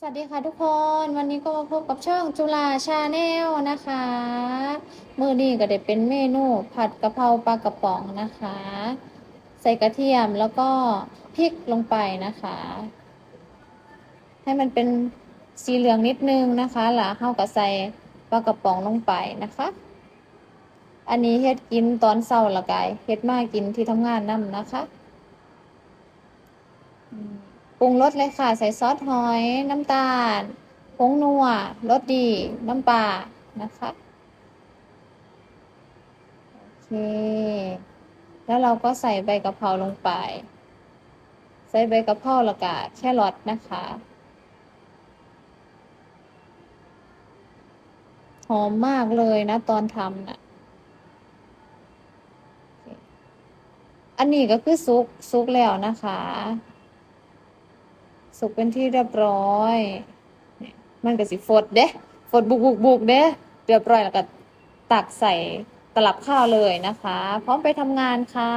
สวัสดีค่ะทุกคนวันนี้ก็มาพบกับช่องจุฬาชาแนลนะคะมื้อนี้ก็ได้เป็นเมนูผัดกะเพราปลากระป๋องนะคะ ใส่กระเทียมแล้วก็พริกลงไปนะคะ ให้มันเป็นสีเหลืองนิดนึงนะคะหลังเข้ากับใส่ปลากระป๋องลงไปนะคะ อันนี้เฮ็ดกินตอนเช้าละกายเฮ็ดมากินที่ทำงานนำนะคะ ปรุงรสเลยค่ะ ใส่ซอสหอยน้ำตาลผงนัวรสดีน้ำปลานะคะโอเคแล้วเราก็ใส่ใบกะเพราลงไป ใส่ใบกะเพราล้วก็แครอทนะคะ หอมมากเลยนะตอนทำน่ะอันนี้ก็คือซุกซุกแล้วนะคะ สุกเป็นที่เรียบร้อยเนี่ยมันก็สิฟดเด้ฟดบุกบุกบุกเด้เรียบร้อยแล้วก็ตักใส่ตลับข้าวเลยนะคะ พร้อมไปทำงานค่ะ